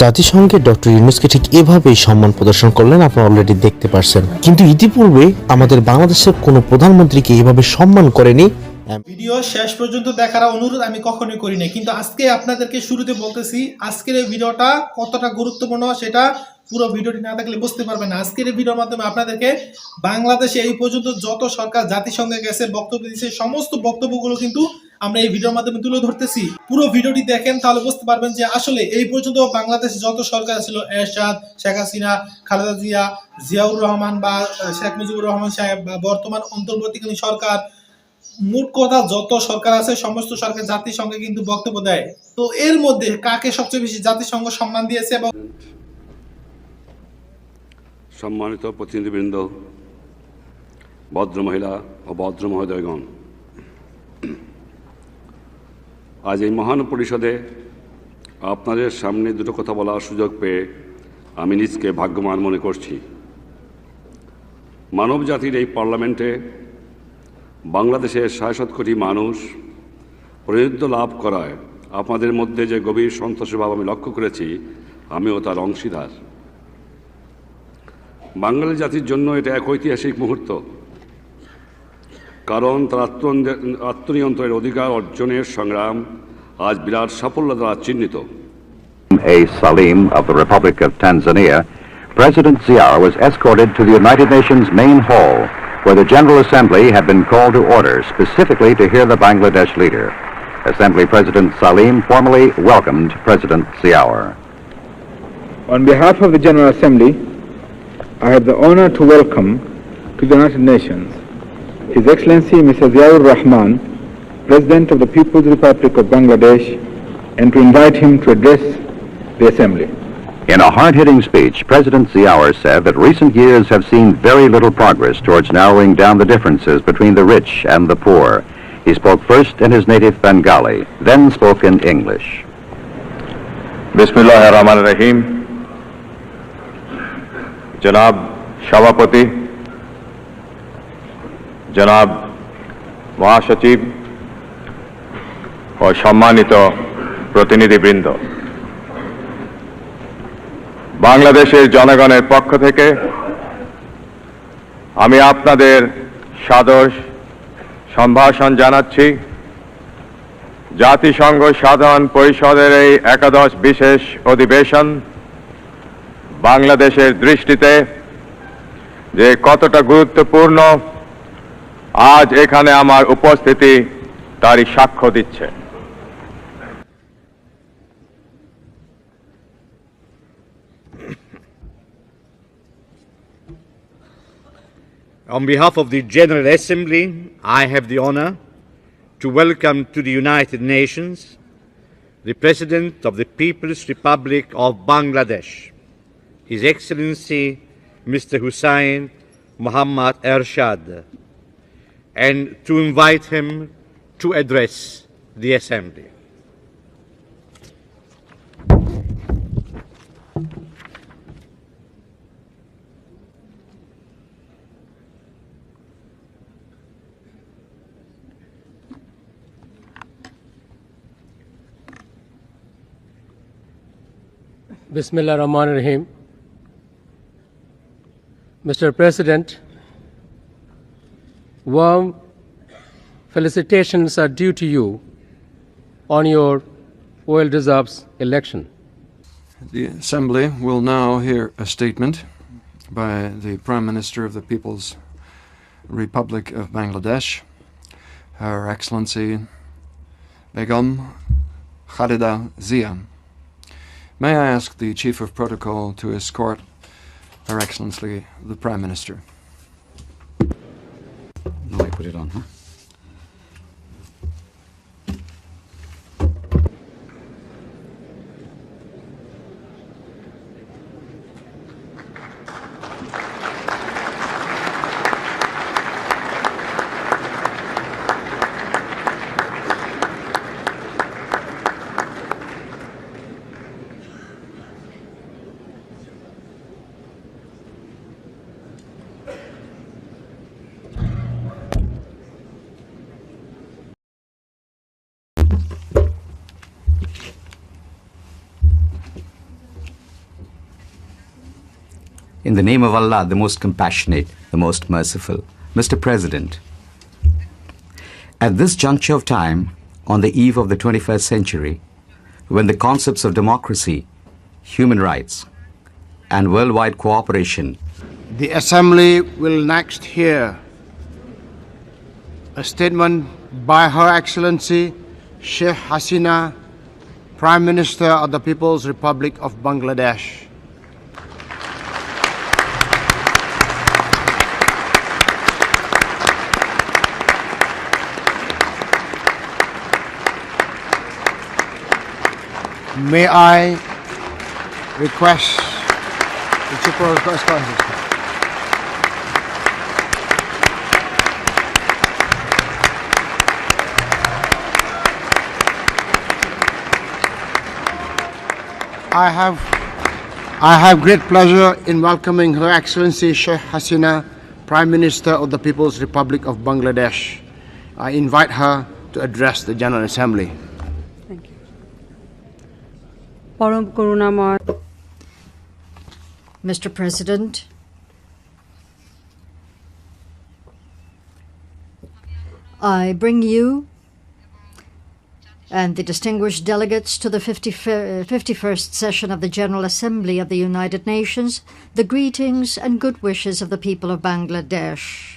জাতিসংঘের ডক্টর ইউনুসকে ঠিক এভাবেই সম্মান প্রদর্শন করলেন আপনারা অলরেডি দেখতে পারছেন। কিন্তু ইতিপূর্বে আমাদের বাংলাদেশের কোনো প্রধানমন্ত্রীকে এভাবে সম্মান করেনি ভিডিও শেষ পর্যন্ত দেখার অনুরোধ আমি কখনোই করি নাই। কিন্তু আজকে আপনাদেরকে শুরুতে বলতেছি, আজকের এই ভিডিওটা কতটা গুরুত্বপূর্ণ সেটা পুরো ভিডিওটি না দেখলে বুঝতে পারবেন না। আজকের এই ভিডিওর মাধ্যমে আপনাদেরকে বাংলাদেশে এই পর্যন্ত যত সরকার জাতিসংঘে গেছে, বক্তব্য দিয়েছে, সমস্ত বক্তব্যগুলো কিন্তু আমরা এই ভিডিওর মাধ্যমে তুলে ধরতেছি। পুরো ভিডিওটি দেখেন, তাহলে বুঝতে পারবেন যে আসলে এই পর্যন্ত বাংলাদেশে যত সরকার ছিল, এরশাদ, শেখ হাসিনা, খালেদা জিয়া, জিয়াউর রহমান বা শেখ মুজিবুর রহমান সাহেব বা বর্তমান অন্তর্বর্তীকালীন সরকার মোট কথা যত সরকার আছে, সমস্ত সরকার জাতিসংঘে কিন্তু বক্তব্য দেয়। তো এর মধ্যে কাকে সবচেয়ে বেশি জাতিসংঘ সম্মান দিয়েছে এবং সম্মানিত প্রতিনিধিবৃন্দ, ভদ্র মহিলা ও ভদ্র মহোদয়গণ, আজ এই মহান পরিষদে আপনাদের সামনে দুটো কথা বলার সুযোগ পেয়ে আমি নিজকে ভাগ্যবান মনে করছি। মানব জাতির এই পার্লামেন্টে বাংলাদেশের সাড়ে কোটি মানুষ প্রতিনিধিত্ব লাভ করায় আপনাদের মধ্যে যে গভীর সন্তোষের ভাব আমি লক্ষ্য করেছি আমিও তার অংশীদার। বাঙালি জাতির জন্য এটা এক ঐতিহাসিক মুহূর্ত। কারণ তার আত্মন- আত্মনিয়ন্ত্রণের অধিকার অর্জনের সংগ্রাম আজ বিরাট সাফল্য দ্বারা চিহ্নিত। A. Salim of the Republic of Tanzania, President Ziaur was escorted to the United Nations main where the General Assembly had been called to order specifically to hear the Bangladesh leader. Assembly President Salim formally welcomed President Ziaur. On behalf of the General Assembly, I have the honor to welcome to the United Nations His Excellency Mr. Ziaur Rahman, President of the People's Republic of Bangladesh, and to invite him to address the Assembly. In a hard-hitting speech, President Ziaur said that recent years have seen very little progress towards narrowing down the differences between the rich and the poor. He spoke first in his native Bengali, then spoke in English. বিসমুল্লাহ রহমান রহিম জনাব সভাপতি জনাব মহাসচিব ও সম্মানিত প্রতিনিধিবৃন্দ বাংলাদেশের জনগণের পক্ষ থেকে আমি আপনাদের সাদর সম্ভাষণ জানাচ্ছি। জাতিসংঘ সাধারণ পরিষদের এই একাদশ বিশেষ অধিবেশন বাংলাদেশের দৃষ্টিতে যে কতটা গুরুত্বপূর্ণ, আজ এখানে আমার উপস্থিতি তারই সাক্ষ্য দিচ্ছে। On behalf of the General Assembly, I have the honor to welcome to the United Nations the President of the People's Republic of Bangladesh, His Excellency Mr. Hussein Muhammad Ershad, and to invite him to address the Assembly. Bismillah Rahman Rahim. Mr. President, warm felicitations are due to you on your well deserved election. The Assembly will now hear a statement by the Prime Minister of the People's Republic of Bangladesh, Her Excellency Begum Khalida Zia. May I ask the Chief of Protocol to escort Her Excellency the Prime Minister? No, I put it on, huh? In the name of Allah, the most compassionate, the most merciful. Mr. President, at this juncture of time, on the eve of the 21st century, when the concepts of democracy, human rights, and worldwide cooperation The Assembly will next hear a statement by Her Excellency Sheikh Hasina, Prime Minister of the People's Republic of Bangladesh. May I request the Chief of Correspondence? I have, I have great pleasure in welcoming Her Excellency Sheikh Hasina, Prime Minister of the People's Republic of Bangladesh. I invite her to address the General Assembly. পরম করুণাময় Mr. President, I bring you and the distinguished delegates to the 50 51st session of the General Assembly of the United Nations the greetings and good wishes of the people of Bangladesh.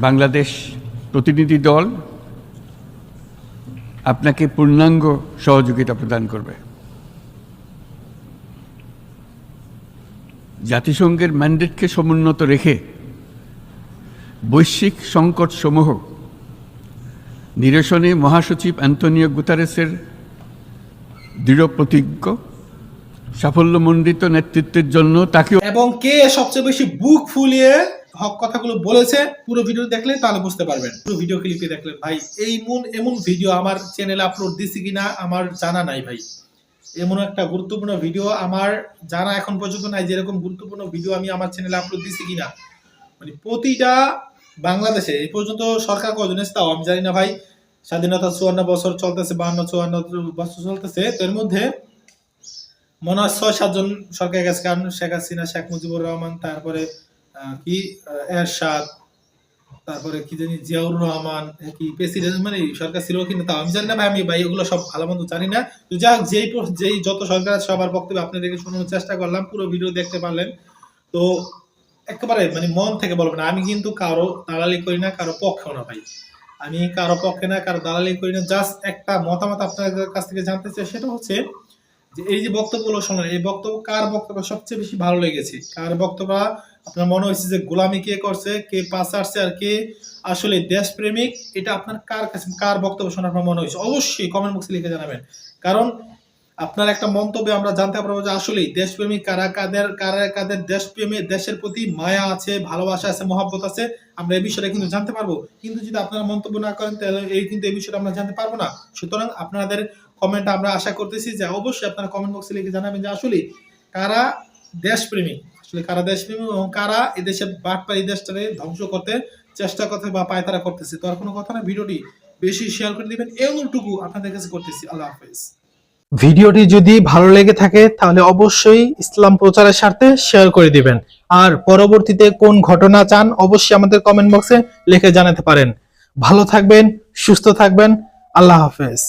Bangladesh প্রতিনিধি দল আপনাকে পূর্ণাঙ্গ সহযোগিতা প্রদান করবে। জাতিসংঘের ম্যান্ডেটকে সমুন্নত রেখে বৈশ্বিক সংকটসমূহ নিরসনে মহাসচিব অ্যান্টনিও গুতারেসের দৃঢ় প্রতিজ্ঞ, সাফল্যমণ্ডিত নেতৃত্বের জন্য তাকেও এবং কে সবচেয়ে বেশি বুক ফুলিয়ে হক কথাগুলো বলেছে, পুরো ভিডিও দেখলে তাহলে বুঝতে পারবেন। পুরো ভিডিও ক্লিপে দেখলে, ভাই, এই মন, এমন ভিডিও আমার চ্যানেলে আপলোড দিছি কিনা আমার জানা নাই ভাই। এমন একটা গুরুত্বপূর্ণ ভিডিও আমার জানা এখন পর্যন্ত নাই যেরকম গুরুত্বপূর্ণ ভিডিও আমি আমার চ্যানেলে আপলোড দিছি কিনা। মানে প্রতিটা বাংলাদেশে, এই পর্যন্ত সরকার কজন এসে তাও আমি জানি না ভাই। স্বাধীনতা চুয়ান্ন বছর চলতেছে, বাহান্ন, চুয়ান্ন বছর চলতেছে, তো এর মধ্যে মনে হয় ছয়, সাতজন সরকার গেছে, কারণ শেখ হাসিনা, শেখ মুজিবুর রহমান, তারপরে কি এরশাদ তারপরে কি জানি জিয়াউর রহমান কি প্রেসিডেন্ট মানে সরকার ছিল কিন্তু তাও আমি জানি না ভাই আমি ভাই এগুলো সব ভালো মন্দ জানি না। তো যাই হোক, যেই যেই যত সরকার আছে সবার বক্তব্য আপনাদেরকে শোনানোর চেষ্টা করলাম পুরো ভিডিও দেখতে পারলেন। তো একেবারে মানে মন থেকে বলব না আমি কিন্তু কারও দালালি করি না কারও পক্ষেও না ভাই। আমি কারও পক্ষে না কারও দালালি করি না জাস্ট একটা মতামত আপনাদের কাছ থেকে জানতে চাই সেটা হচ্ছে যে এই যে বক্তব্যগুলো শুনলেন, এই বক্তব্য কার বক্তব্য সবচেয়ে বেশি ভালো লেগেছে? কার বক্তব্য? আপনার মনে হয়েছে যে গোলামি কে করছে, কে পাশে আসছে আর কে আসলে দেশপ্রেমিক? এটা আপনার কার কাছে, কার বক্তব্য শোনার আপনার মনে হয়েছে? অবশ্যই কমেন্ট বক্সে লিখে জানাবেন। কারণ আপনার একটা মন্তব্যে আমরা জানতে পারব যে আসলেই দেশপ্রেমিক কারা কাদের কারা কাদের দেশপ্রেমে, দেশের প্রতি মায়া আছে, ভালোবাসা আছে, মহব্বত আছে, আমরা এই বিষয়টা কিন্তু জানতে পারব। কিন্তু যদি আপনারা মন্তব্য না করেন, তাহলে এই কিন্তু এই বিষয়টা আমরা জানতে পারব না। সুতরাং আপনাদের কমেন্ট আমরা আশা করতেছি যে অবশ্যই আপনারা কমেন্ট বক্সে লিখে জানাবেন যে আসলে কারা দেশপ্রেমী, আসলে কারা দেশপ্রেমী এবং কারা এই দেশের বাটপার এই দেশটাকে ধ্বংস করতে চেষ্টা করতে বা পায়তারা করতেছে। তো আর কোনো কথা না, ভিডিওটি বেশি শেয়ার করে দিবেন। এই অনুরোধটুকু আপনাদের কাছে করতেছি। আল্লাহ হাফেজ। ভিডিওটি যদি ভালো লেগে থাকে, তাহলে অবশ্যই ইসলাম প্রচারের স্বার্থে শেয়ার করে দিবেন আর পরবর্তীতে কোন ঘটনা চান, অবশ্যই আমাদের কমেন্ট বক্সে লিখে জানাতে পারেন ভালো থাকবেন, সুস্থ থাকবেন, আল্লাহ হাফেজ.